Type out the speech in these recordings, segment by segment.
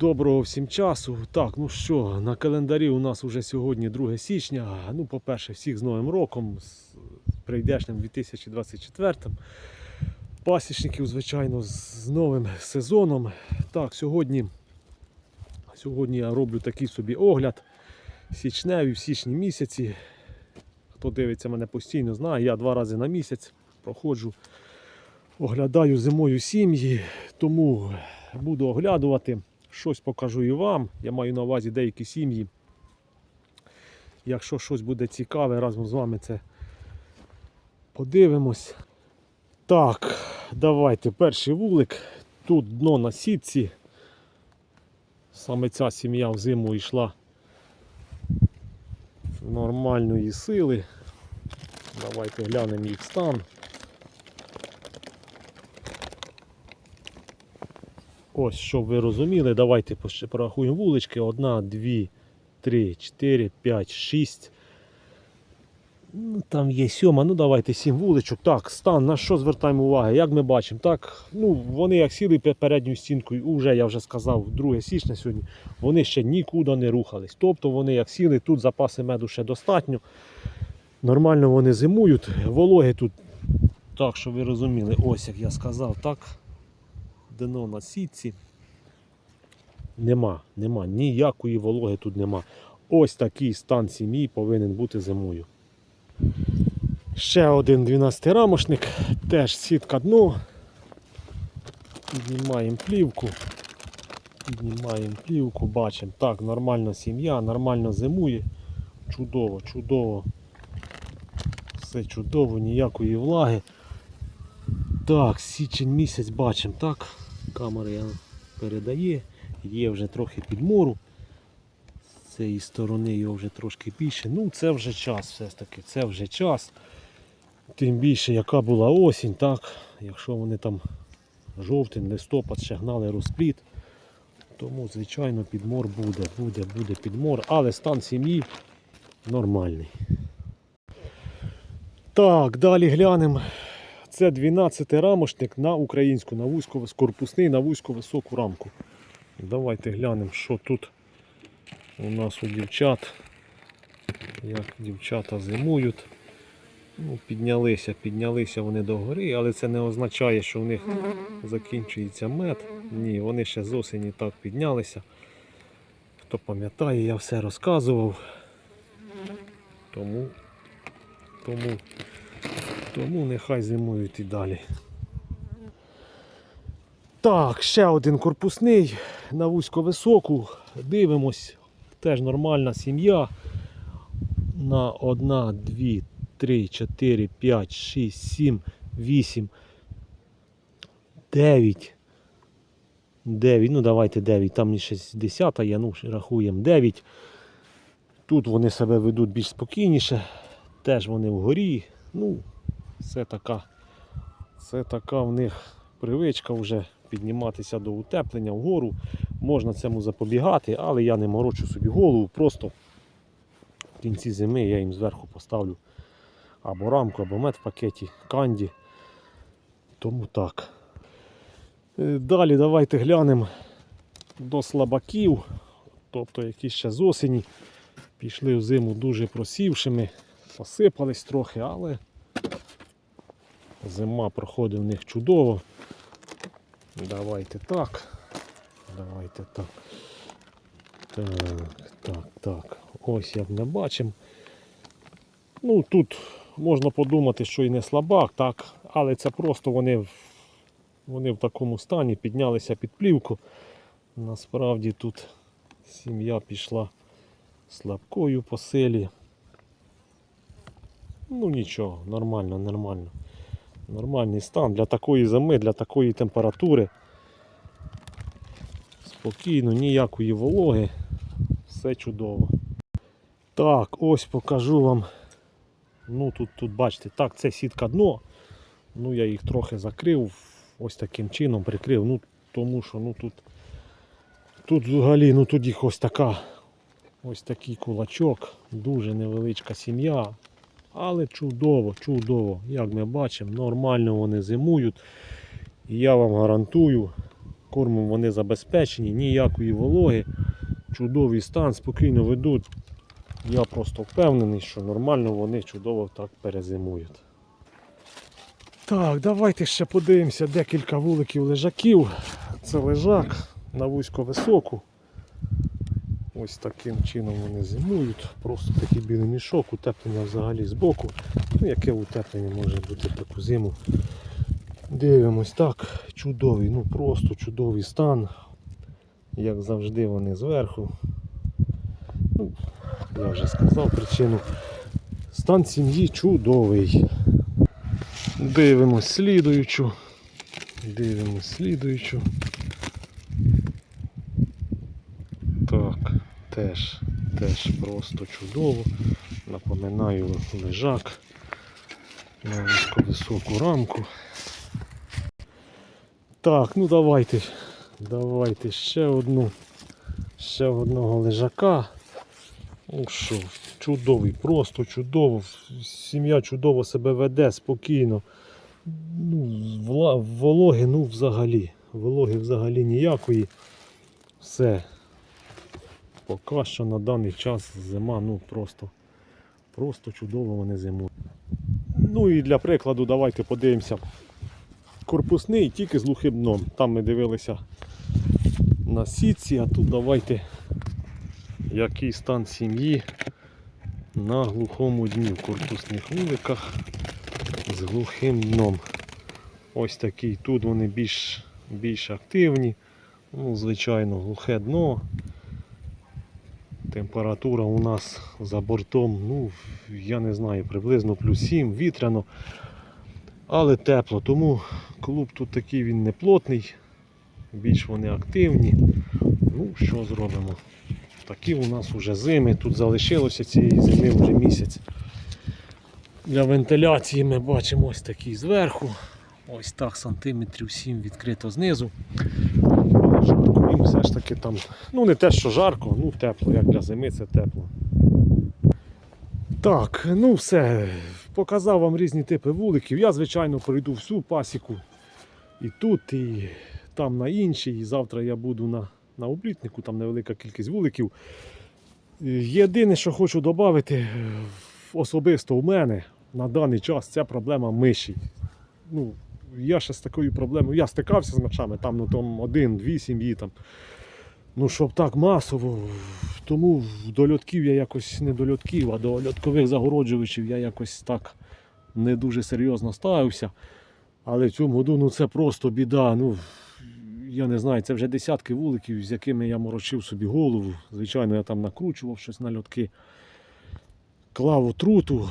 Доброго всім часу. Так, ну що, на календарі у нас вже сьогодні 2 січня. Ну, по-перше, всіх з Новим роком, з прийдешнім 2024. Пасічників, звичайно, з новим сезоном. Так, сьогодні, сьогодні я роблю такий собі огляд. Січневі в січні місяці. Хто дивиться мене постійно, знає, я два рази на місяць проходжу, оглядаю зимою сім'ї, тому буду оглядувати. Щось покажу і вам. Я маю на увазі деякі сім'ї. Якщо щось буде цікаве, разом з вами це подивимось. Так, давайте перший вулик. Тут дно на сітці. Саме ця сім'я взиму йшла нормальної сили. Давайте глянемо їх стан. Ось, щоб ви розуміли, давайте порахуємо вулички. Одна, дві, три, чотири, п'ять, шість. Ну, там є сьома, ну давайте сім вуличок. Так, стан, на що звертаємо увагу? Як ми бачимо, так, ну вони як сіли передньою стінкою, уже я вже сказав, 2 січня сьогодні, вони ще нікуди не рухались. Тобто вони як сіли, тут запаси меду ще достатньо. Нормально вони зимують, вологи тут, так, щоб ви розуміли, ось як я сказав, так дно на сітці. Нема, нема, ніякої вологи тут нема. Ось такий стан сім'ї повинен бути зимою. Ще один 12-рамошник, теж сітка дно. Піднімаємо плівку. Піднімаємо плівку, бачимо. Так, нормальна сім'я, нормально зимує. Чудово, чудово. Все чудово, ніякої влаги. Так, січень місяць бачимо, так. Камера передає, є вже трохи підмору. З цієї сторони його вже трошки більше. Ну, це вже час все ж таки, це вже час. Тим більше, яка була осінь, так, якщо вони там жовтень, листопад ще гнали розпліт, тому, звичайно, підмор буде, буде, буде підмор, але стан сім'ї нормальний. Так, далі глянемо. Це 12 рамошник на українську, на вузько, корпусний, на вузьку високу рамку. Давайте глянемо, що тут у нас у дівчат. Як дівчата зимують. Ну, піднялися, піднялися вони до гори, але це не означає, що в них закінчується мед. Ні, вони ще з осені так піднялися. Хто пам'ятає, я все розказував. Тому, тому тому нехай зимують і далі. Так, ще один корпусний на вузько високу. Дивимось. Теж нормальна сім'я. На 1, 2, 3, 4, 5, 6, 7, 8, 9. 9, ну давайте 9, там ще 10 є, ну рахуємо 9. Тут вони себе ведуть більш спокійніше. Теж вони вгорі. Ну, це така, це така в них привичка вже підніматися до утеплення вгору. Можна цьому запобігати, але я не морочу собі голову. Просто в кінці зими я їм зверху поставлю або рамку, або мед в пакеті, канді. Тому так. Е, Далі давайте глянемо до слабаків, тобто які ще з осені пішли в зиму дуже просівшими, посипались трохи, але Зима проходить в них чудово. Давайте так. Давайте так. Так, так, так. Ось як ми бачимо. Ну тут можна подумати, що і не слабак, так, але це просто вони вони в такому стані піднялися під плівку. Насправді тут сім'я пішла слабкою по селі. Ну нічого, нормально, нормально. Нормальний стан для такої зими, для такої температури. Спокійно, ніякої вологи. Все чудово. Так, ось покажу вам. Ну тут, тут бачите, так, це сітка дно. Ну я їх трохи закрив, ось таким чином прикрив. Ну тому що ну тут тут взагалі ну тут їх ось така ось такий кулачок, дуже невеличка сім'я. Але чудово, чудово, як ми бачимо, нормально вони зимують. І я вам гарантую, Кормом вони забезпечені, ніякої вологи, чудовий стан, спокійно ведуть. Я просто впевнений, що нормально вони чудово так перезимують. Так, давайте ще подивимося декілька вуликів лежаків. Це лежак на вузько високу. Ось таким чином вони зимують. Просто такий білий мішок, утеплення взагалі збоку. Ну, яке утеплення може бути таку зиму. Дивимось так, чудовий, ну просто чудовий стан. Як завжди вони зверху. Ну, я вже сказав причину. Стан сім'ї чудовий. Дивимось слідуючу. Дивимось слідуючу. Так, теж, теж просто чудово. Напоминаю лежак на високу рамку. Так, ну давайте. Давайте ще одну. Ще одного лежака. Ну що, чудовий, просто чудово. Сім'я чудово себе веде спокійно. Ну, вологи, ну взагалі. Вологи взагалі ніякої. Все. Поки що на даний час зима, ну просто, просто чудово вони зимують. Ну і для прикладу давайте подивимося. Корпусний тільки з глухим дном. Там ми дивилися на сітці, а тут давайте який стан сім'ї на глухому дні в корпусних вуликах з глухим дном. Ось такий. Тут вони більш, більш активні. Ну, звичайно, глухе дно. Температура у нас за бортом, ну, я не знаю, приблизно плюс 7, вітряно, але тепло. Тому клуб тут такий він не плотний, більш вони активні. Ну, що зробимо? Такі у нас вже зими. Тут залишилося цієї зими вже місяць. Для вентиляції ми бачимо ось такий зверху. Ось так сантиметрів 7 відкрито знизу. Але все ж таки там. Ну не те, що жарко, ну тепло, як для зими це тепло. Так, ну все. Показав вам різні типи вуликів. Я, звичайно, пройду всю пасіку. І тут, і там на іншій. І завтра я буду на, на облітнику, там невелика кількість вуликів. Єдине, що хочу додати, особисто у мене на даний час це проблема миші. Ну, я ще з такою проблемою. Я стикався з мишами, там ну, там один-дві сім'ї. Там. Ну, щоб так масово. Тому до льотків я якось не до льотків, а до льоткових загороджувачів я якось так не дуже серйозно ставився. Але в цьому году ну, це просто біда. Ну, я не знаю, це вже десятки вуликів, з якими я морочив собі голову. Звичайно, я там накручував щось на льотки, клав отруту.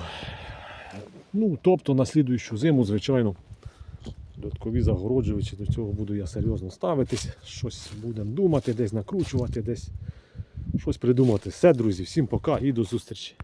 Ну, тобто на слідуючу зиму, звичайно, додаткові загороджувачі, до цього буду я серйозно ставитись, щось будемо думати, десь накручувати, десь щось придумати. Все, друзі, всім пока і до зустрічі.